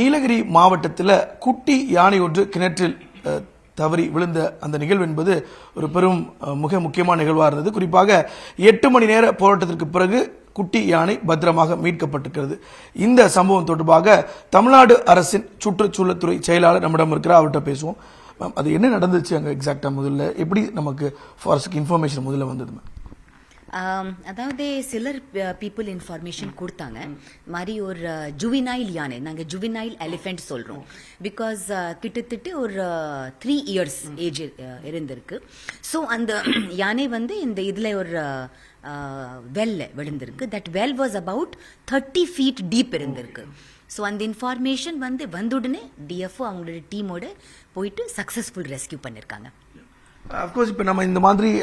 நீலகிரி மாவட்டத்தில் குட்டி யானை ஒன்று கிணற்றில் தவறி விழுந்த அந்த நிகழ்வு என்பது ஒரு பெரும் மிக முக்கியமான நிகழ்வாக இருந்தது. குறிப்பாக எட்டு மணி நேர போராட்டத்திற்கு பிறகு குட்டி யானை பத்திரமாக மீட்கப்பட்டிருக்கிறது. இந்த சம்பவம் தொடர்பாக தமிழ்நாடு அரசின் சுற்றுச்சூழல்துறை செயலாளர் நம்மிடம் இருக்கிறார். அவர்கிட்ட பேசுவோம். மேம் அது என்ன நடந்துச்சு அங்கே எக்ஸாக்டாக முதல்ல? எப்படி நமக்கு ஃபாரஸ்ட்டுக்கு இன்ஃபர்மேஷன் முதல்ல வந்தது மேம்? அதாவது சிலர் பீப்புள் இன்ஃபர்மேஷன் கொடுத்தாங்க. மாதிரி ஒரு ஜுவினைல் யானை நாங்கள் ஜுவினைல் எலிஃபென்ட் சொல்கிறோம் பிகாஸ் கிட்டத்தட்ட ஒரு த்ரீ இயர்ஸ் ஏஜ் இருந்திருக்கு. ஸோ அந்த யானை வந்து இந்த இதில் ஒரு வெல்ல விழுந்திருக்கு. That well was about thirty feet deep இருந்திருக்கு. ஸோ அந்த இன்ஃபர்மேஷன் வந்து வந்த உடனே டிஎஃப்ஓ அவங்களோட டீமோட போயிட்டு சக்ஸஸ்ஃபுல் ரெஸ்கியூ பண்ணியிருக்காங்க அஃப்கோர்ஸ் இப்போ நம்ம இந்த மாதிரி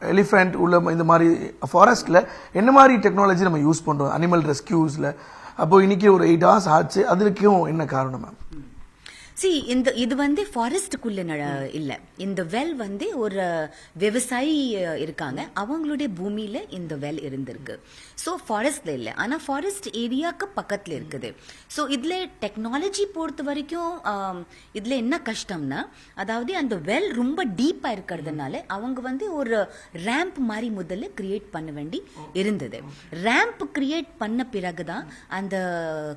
எலிஃபென்ட் உள்ள இந்த மாதிரி ஃபாரஸ்ட்டில் என்ன மாதிரி டெக்னாலஜி நம்ம யூஸ் பண்ணுறோம் அனிமல் ரெஸ்கியூஸில் அப்போது இன்னைக்கு ஒரு எயிட் ஹவர்ஸ் ஆச்சு. அதுக்கும் என்ன காரணம் மேம் சி இந்த இது வந்து ஃபாரஸ்டுக்குள்ள இல்ல. இந்த வெல் வந்து ஒரு விவசாயி இருக்காங்க. அவங்களுடைய பூமியில இந்த வெல் இருந்திருக்கு. ஸோ ஃபாரஸ்ட்ல இல்லை. ஆனா ஃபாரஸ்ட் ஏரியாவுக்கு பக்கத்துல இருக்குது. ஸோ இதுல டெக்னாலஜி பொறுத்த வரைக்கும் இதுல என்ன கஷ்டம்னா அதாவது அந்த வெல் ரொம்ப டீப்பா இருக்கிறதுனால அவங்க வந்து ஒரு ரேம்ப் மாதிரி முதல்ல கிரியேட் பண்ண வேண்டி இருந்தது. ரேம்ப் கிரியேட் பண்ண பிறகுதான் அந்த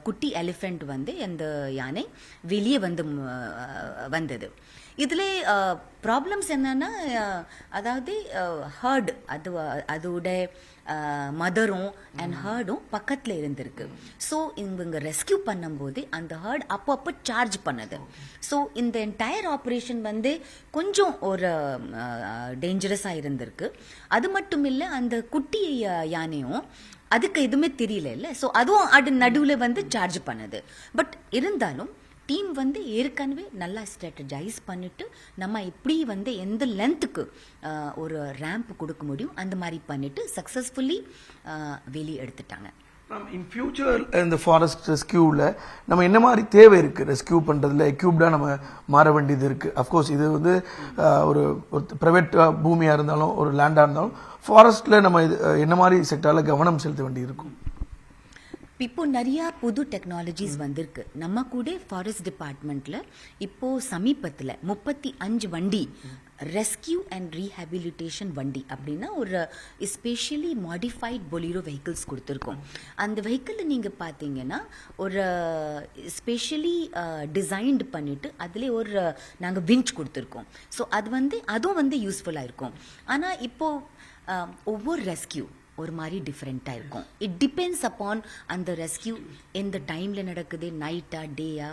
குட்டி எலிஃபென்ட் வந்து அந்த யானை வெளியே வந்து வந்தது. இதுல ப்ராப்ளம்ஸ் என்னன்னா அதாவது ஹர்ட் அது அதோட மதரும் அண்ட் ஹர்டும் பக்கத்துல இருந்திருக்கு. ஸோ இவங்க ரெஸ்கியூ பண்ணும்போது அந்த ஹர்ட் அப்பப்போ சார்ஜ் பண்ணுது. ஸோ இந்த என்டையர் ஆப்ரேஷன் வந்து கொஞ்சம் ஒரு டேஞ்சரஸாக இருந்திருக்கு. அது மட்டும் இல்லை அந்த குட்டி யானையும் அதுக்கு எதுவுமே தெரியல இல்ல. ஸோ அதுவும் அது நடுவில் வந்து சார்ஜ் பண்ணுது. பட் இருந்தாலும் டீம் வந்து ஏற்கனவே நல்லா ஸ்ட்ராட்டஜைஸ் பண்ணிவிட்டு நம்ம எப்படி வந்து எந்த லென்த்துக்கு ஒரு ரேம்ப் கொடுக்க முடியும் அந்த மாதிரி பண்ணிவிட்டு சக்ஸஸ்ஃபுல்லி வெளியே எடுத்துட்டாங்க. இன் ஃபியூச்சர் இந்த ஃபாரஸ்ட் ரெஸ்கியூவில் நம்ம என்ன மாதிரி தேவை இருக்குது ரெஸ்கியூ பண்ணுறதுல எக்யூப்டாக நம்ம மாற வேண்டியது இருக்குது அஃப்கோர்ஸ் இது வந்து ஒரு ஒரு ப்ரைவேட் பூமியாக இருந்தாலும் ஒரு லேண்டாக இருந்தாலும் ஃபாரஸ்ட்டில் நம்ம இது என்ன மாதிரி செக்டாரில் கவனம் செலுத்த வேண்டியது இருக்கும்? இப்போ நிறையா புது டெக்னாலஜிஸ் வந்திருக்கு. நம்ம கூட ஃபாரஸ்ட் டிபார்ட்மெண்ட்டில் இப்போது சமீபத்தில் முப்பத்தி அஞ்சு வண்டி ரெஸ்கியூ அண்ட் ரீஹாபிலிட்டேஷன் வண்டி அப்படின்னா ஒரு ஸ்பெஷலி மாடிஃபைட் பொலிரோ வெஹிக்கிள்ஸ் கொடுத்துருக்கோம். அந்த வெஹிக்கிள் நீங்கள் பார்த்தீங்கன்னா ஒரு ஸ்பெஷலி டிசைன்டு பண்ணிட்டு அதில் ஒரு நாங்கள் விஞ்ச் கொடுத்துருக்கோம். ஸோ அது வந்து அதுவும் வந்து யூஸ்ஃபுல்லாக இருக்கும். ஆனால் இப்போது ஒவ்வொரு ரெஸ்கியூ ஒரு மாதிரி டிஃப்ரெண்ட்டாக இருக்கும். இட் டிபெண்ட்ஸ் அப்பான் அந்த ரெஸ்கியூ எந்த டைமில் நடக்குது நைட்டா டேயா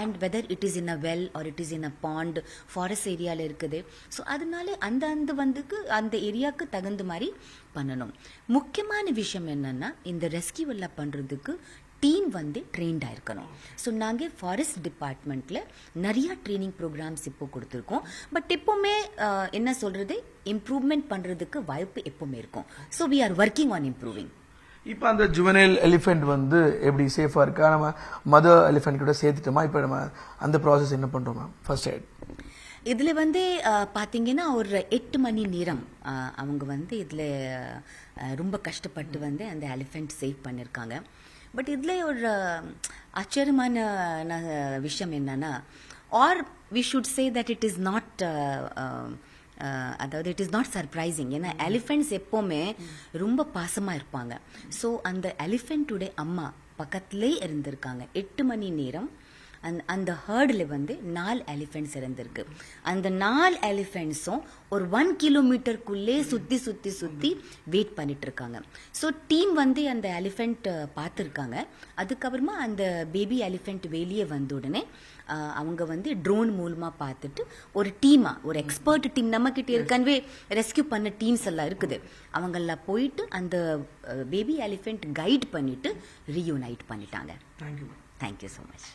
and whether it is in a well or it is in a pond forest ஏரியாவில் இருக்குது. ஸோ அதனால அந்த அந்த வந்துக்கு அந்த ஏரியாவுக்கு தகுந்த மாதிரி பண்ணணும். முக்கியமான விஷயம் என்னன்னா இந்த ரெஸ்கியூ எல்லாம் பண்ணுறதுக்கு டீம் வந்து ட்ரெயின்டாக இருக்கணும். ஸோ நாங்கள் ஃபாரஸ்ட் டிபார்ட்மெண்ட்டில் நிறையா ட்ரைனிங் ப்ரோக்ராம்ஸ் இப்போ கொடுத்துருக்கோம். பட் எப்போவுமே என்ன சொல்கிறது இம்ப்ரூவ்மெண்ட் பண்ணுறதுக்கு வாய்ப்பு எப்போவுமே இருக்கும். So we are working on improving இப்போ அந்த ஜுவனைல் எலிஃபென்ட் வந்து எப்படி சேஃபாக இருக்கா? நம்ம மதர் எலிஃபென்ட் கூட சேர்த்துட்டோமா? இப்போ நம்ம அந்த ப்ராசஸ் என்ன பண்ணுறோம் மேம் ஃபர்ஸ்ட் எய்ட் இதில் வந்து பார்த்தீங்கன்னா ஒரு எட்டு மணி நேரம் அவங்க வந்து இதில் ரொம்ப கஷ்டப்பட்டு வந்து அந்த எலிஃபெண்ட் சேவ் பண்ணியிருக்காங்க பட் இதில் ஒரு ஆச்சரியமான விஷயம் என்னன்னா are we should say that it is not அதாவது இட் இஸ் நாட் சர்ப்ரைசிங் ஏன்னா எலிஃபெண்ட்ஸ் எப்போவுமே ரொம்ப பாசமாக இருப்பாங்க. ஸோ அந்த எலிஃபெண்ட்டுடைய அம்மா பக்கத்திலே இருந்திருக்காங்க. எட்டு மணி நேரம் அந்த அந்த ஹர்டில் வந்து நாலு எலிஃபெண்ட்ஸ் இருந்திருக்கு அந்த நாலு எலிஃபெண்ட்ஸும் ஒரு ஒன் கிலோமீட்டருக்குள்ளே சுற்றி சுற்றி சுற்றி வெயிட் பண்ணிட்டு இருக்காங்க ஸோ டீம் வந்து அந்த எலிஃபெண்ட் பார்த்துருக்காங்க. அதுக்கப்புறமா அந்த பேபி எலிஃபெண்ட் வெளியே வந்த உடனே அவங்க வந்து ட்ரோன் மூலமாக பார்த்துட்டு ஒரு டீமாக ஒரு எக்ஸ்பர்ட் டீம் நம்மக்கிட்ட ஏற்கனவே ரெஸ்கியூ பண்ண டீம்ஸ் எல்லாம் இருக்குது. அவங்கெல்லாம் போயிட்டு அந்த பேபி எலிஃபெண்ட் கைட் பண்ணிட்டு ரீயூனைட் பண்ணிட்டாங்க. Thank you thank you so much